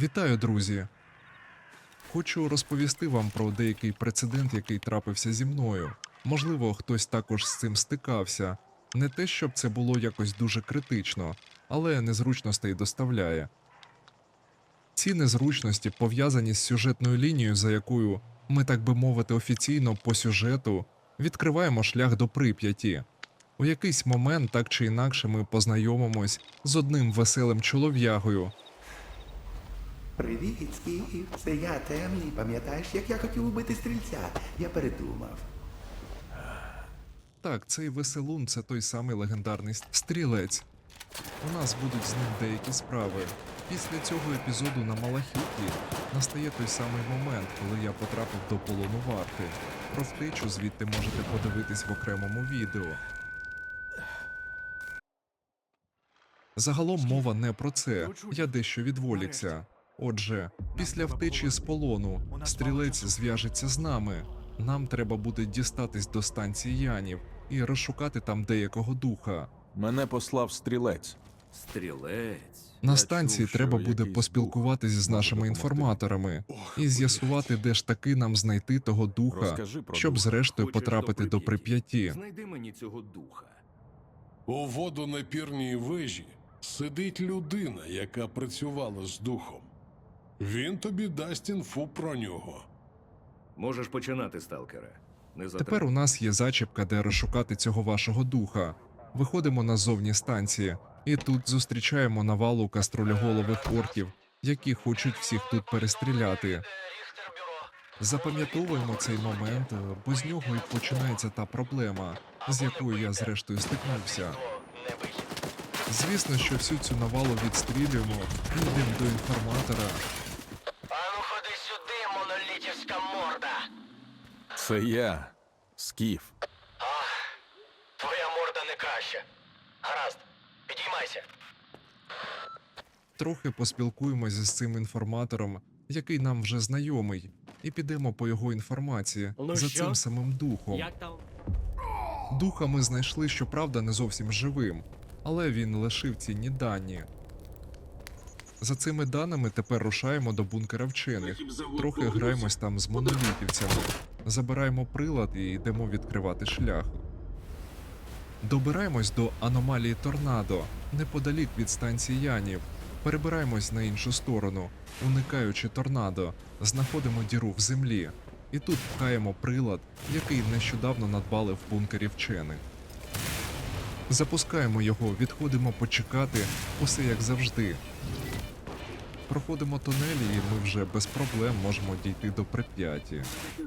Вітаю, друзі! Хочу розповісти вам про деякий прецедент, який трапився зі мною. Можливо, хтось також з цим стикався. Не те, щоб це було якось дуже критично, але незручностей доставляє. Ці незручності пов'язані з сюжетною лінією, за якою ми, так би мовити, офіційно по сюжету відкриваємо шлях до Прип'яті. У якийсь момент, так чи інакше, ми познайомимось з одним веселим чолов'ягою, Привіт, Скіф. Це я темний. Пам'ятаєш, як я хотів убити стрільця? Я передумав. Так, цей веселун це той самий легендарний стрілець. У нас будуть з ним деякі справи. Після цього епізоду на Малахіті настає той самий момент, коли я потрапив до полону варти. Про втечу звідти можете подивитись в окремому відео. Загалом мова не про це. Я дещо відволікся. Отже, після втечі з полону стрілець зв'яжеться з нами. Нам треба буде дістатись до станції Янів і розшукати там деякого духа. Мене послав стрілець. Стрілець. На станції треба буде поспілкуватись з нашими інформаторами і з'ясувати, де ж таки нам знайти того духа, щоб зрештою потрапити до Прип'яті. Знайди мені цього духа. У водонапірній вежі сидить людина, яка працювала з духом. Він тобі дасть інфу про нього. Можеш починати, сталкере. Не Тепер у нас є зачіпка, де розшукати цього вашого духа. Виходимо назовні станції, і тут зустрічаємо навалу каструлеголових орків, які хочуть всіх тут перестріляти. Запам'ятовуємо цей момент, е, бо з нього і починається та проблема, з якою я зрештою стикнувся. Звісно, що всю цю навалу відстрілюємо, йдемо до інформатора. Ану сюди, монолітівська морда. Це я, Скіф. Твоя морда не краща. Гаразд, підіймайся. Трохи поспілкуємося з цим інформатором, який нам вже знайомий, і підемо по його інформації Ну за що? цим самим духом. Як там? Духа ми знайшли, щоправда, не зовсім живим, але він лишив цінні дані. За цими даними тепер рушаємо до бункера вчених. Трохи граємось там з монолітівцями, забираємо прилад і йдемо відкривати шлях. Добираємось до аномалії торнадо, неподалік від станції Янів. Перебираємось на іншу сторону, уникаючи торнадо, знаходимо діру в землі. І тут пхаємо прилад, який нещодавно надбали в бункері вчених. Запускаємо його, відходимо почекати, усе як завжди. Проходимо тунелі, і ми вже без проблем можемо дійти до Прип'яті.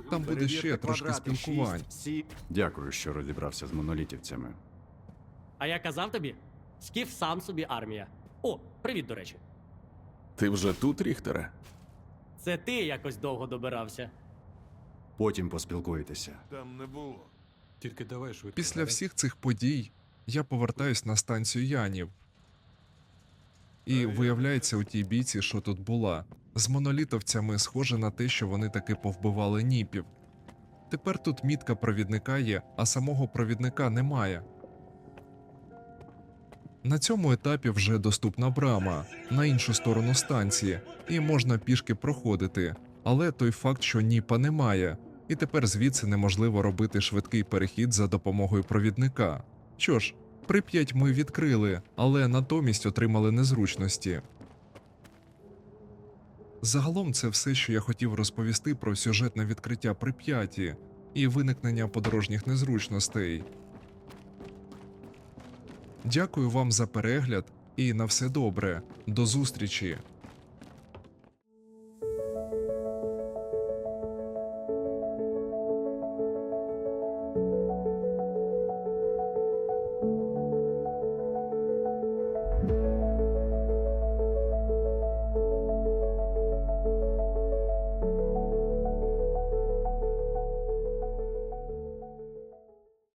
Там буде ще трошки спілкувань. Дякую, що розібрався з монолітівцями. А я казав тобі? Скіф сам собі армія. О, привіт, до речі. Ти вже тут, Ріхтере? Це ти якось довго добирався. Потім поспілкуєтеся. Там не було. Тільки давай швидко. Після всіх цих подій я повертаюсь на станцію Янів. І виявляється у тій бійці, що тут була. З монолітовцями схоже на те, що вони таки повбивали ніпів. Тепер тут мітка провідника є, а самого провідника немає. На цьому етапі вже доступна брама на іншу сторону станції, і можна пішки проходити. Але той факт, що ніпа немає, і тепер звідси неможливо робити швидкий перехід за допомогою провідника. Що ж, Прип'ять ми відкрили, але натомість отримали незручності. Загалом це все, що я хотів розповісти про сюжетне відкриття Прип'яті і виникнення подорожніх незручностей. Дякую вам за перегляд і на все добре. До зустрічі!